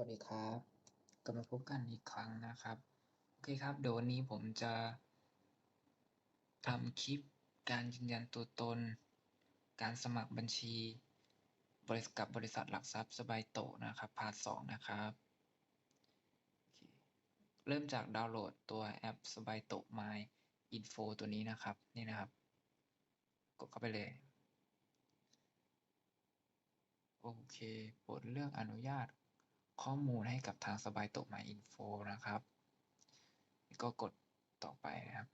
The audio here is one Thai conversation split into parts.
วัสดีครับกลับมาพบกันอีกครั้งนะครับ โอเคครับ เดี๋ยววันนี้ผมจะทำคลิปการยืนยันตัวตน การสมัครบัญชี บริษัทกับบริษัทหลักทรัพย์สบายโตะนะครับพาร์ทสองนะครับ เริ่มจากดาวน์โหลดตัวแอปสบายโตะ My Info ตัวนี้นะครับ นี่นะครับ กดเข้าไปเลยโอเค โปรดเลือกอนุญาต ข้อมูลให้กับทางสบายโตะ My Info นะครับ ก็กดต่อไปนะครับ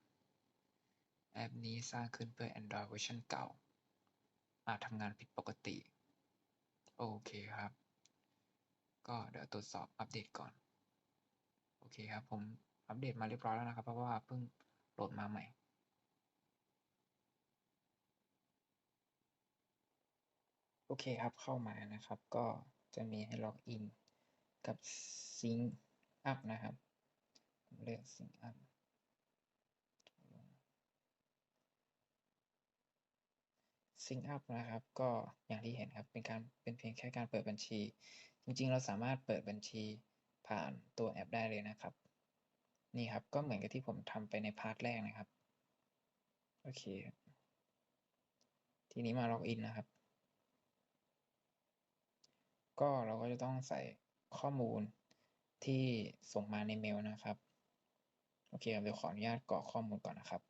แอปนี้สร้างขึ้นเพื่อ Android เวอร์ชันเก่า อาจทำงานผิดปกติ โอเคครับ ก็เดี๋ยวตรวจสอบอัปเดตก่อน โอเคครับ ผมอัปเดตมาเรียบร้อยแล้วนะครับ เพราะว่าเพิ่งโหลดมาใหม่โอเคครับเข้ามานะครับ ก็จะมีให้ล็อกอิน กับ Sync Up นะครับผมเลือก Sync Up ซิงอัพนะครับ ก็อย่างที่เห็นครับ เป็นการเป็นเพียงแค่การเปิดบัญชี จริงๆ เราสามารถเปิดบัญชีผ่านตัวแอปได้เลยนะครับ นี่ครับ ก็เหมือนกับที่ผมทำไปในพาร์ทแรกนะครับ โอเค ทีนี้มาล็อกอินนะครับ ก็เราก็จะต้องใส่ ข้อมูลที่ส่งมาในเมลนะครับ โอเคครับเดี๋ยวขออนุญาตกรอกข้อมูลก่อนนะครับ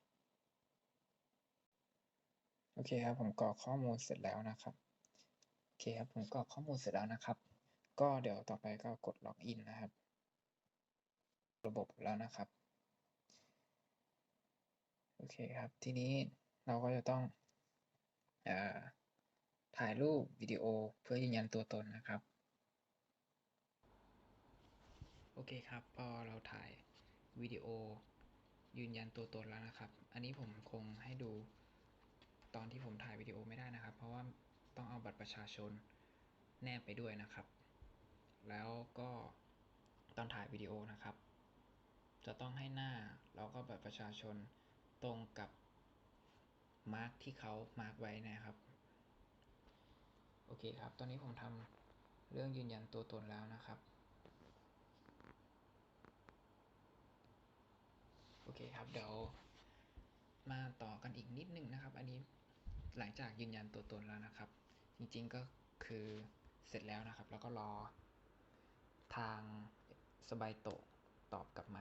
โอเคครับผมกรอกข้อมูลเสร็จแล้วนะครับ โอเคครับผมกรอกข้อมูลเสร็จแล้วนะครับ ก็เดี๋ยวต่อไปก็กดล็อกอินนะครับ ระบบแล้วนะครับ โอเคครับ ทีนี้เราก็จะต้องอ่อถ่ายรูปวิดีโอเพื่อยืนยันตัวตนนะครับ โอเคครับ พอเราถ่ายวิดีโอยืนยันตัวตนแล้วนะครับ อันนี้ผมคงให้ดูตอนที่ผมถ่ายวิดีโอไม่ได้นะครับ เพราะว่าต้องเอาบัตรประชาชนแนบไปด้วยนะครับ แล้วก็ตอนถ่ายวิดีโอนะครับ จะต้องให้หน้าแล้วก็บัตรประชาชนตรงกับมาร์กที่เขามาร์กไว้นะครับ โอเคครับ ตอนนี้ผมทำเรื่องยืนยันตัวตนแล้วนะครับ โอเครับ เดี๋ยวมาต่อกันอีกนิดนึงนะครับ อันนี้หลังจากยืนยันตัวตนแล้วนะครับ จริงๆก็คือเสร็จแล้วนะครับ แล้วก็รอทางสบายโตตอบกลับมา